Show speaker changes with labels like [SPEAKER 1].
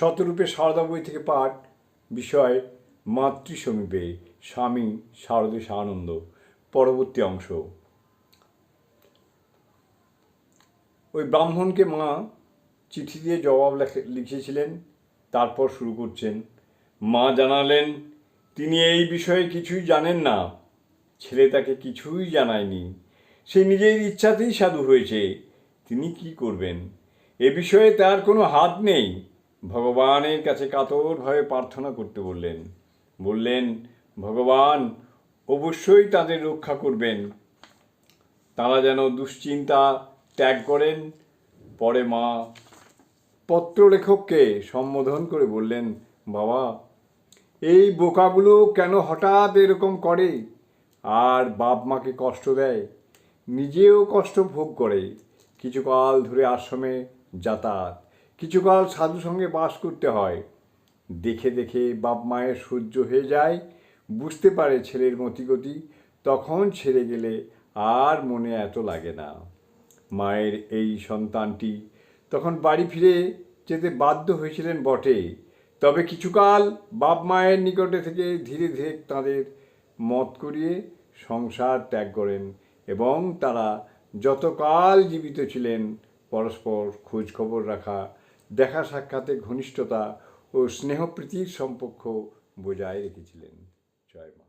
[SPEAKER 1] শতরূপে সারদা বই থেকে পাঠ বিষয় মাতৃ সমীপে স্বামী শারদেশ আনন্দ পরবর্তী অংশ। ওই ব্রাহ্মণকে মা চিঠি দিয়ে জবাব লিখেছিলেন, তারপর শুরু করছেন। মা জানালেন, তিনি এই বিষয়ে কিছুই জানেন না। ছেলে তাকে কিছুই জানায়নি। সে নিজের ইচ্ছাতেই সাধু হয়েছে। তিনি কি করবেন? এ বিষয়ে তার কোনো হাত নেই। ভগবানের কাছে কাতরভাবে প্রার্থনা করতে বললেন। বললেন, ভগবান, অবশ্যই তাদের রক্ষা করবেন। তারা যেন দুশ্চিন্তা ত্যাগ করেন। পরে মা পত্রলেখককে সম্বোধন করে বললেন, বাবা, এই বোকাগুলো কেন হঠাৎ এরকম করে? আর বাপ মাকে কষ্ট দেয়, নিজেও কষ্ট ভোগ করে। কিছুকাল ধরে আশ্রমে যাতায়াত। কিছুকাল সাধু সঙ্গে বাস করতে হয়। দেখে দেখে বাপ মায়ের সহ্য হয়ে যায়, বুঝতে পারে ছেলের মতিগতি, তখন ছেড়ে গেলে আর মনে এত লাগে না। মায়ের এই সন্তানটি তখন বাড়ি ফিরে যেতে বাধ্য হয়েছিলেন বটে। তবে কিছুকাল বাপ মায়ের নিকটে থেকে ধীরে ধীরে তাদের মত করিয়ে সংসার ত্যাগ করেন এবং তারা যতকাল জীবিত ছিলেন, পরস্পর খোঁজ খবর রাখা দেখা সাক্ষাতে ঘনিষ্ঠতা ও স্নেহপ্রীতির সম্পর্ক বজায় রেখেছিলেন জয় মা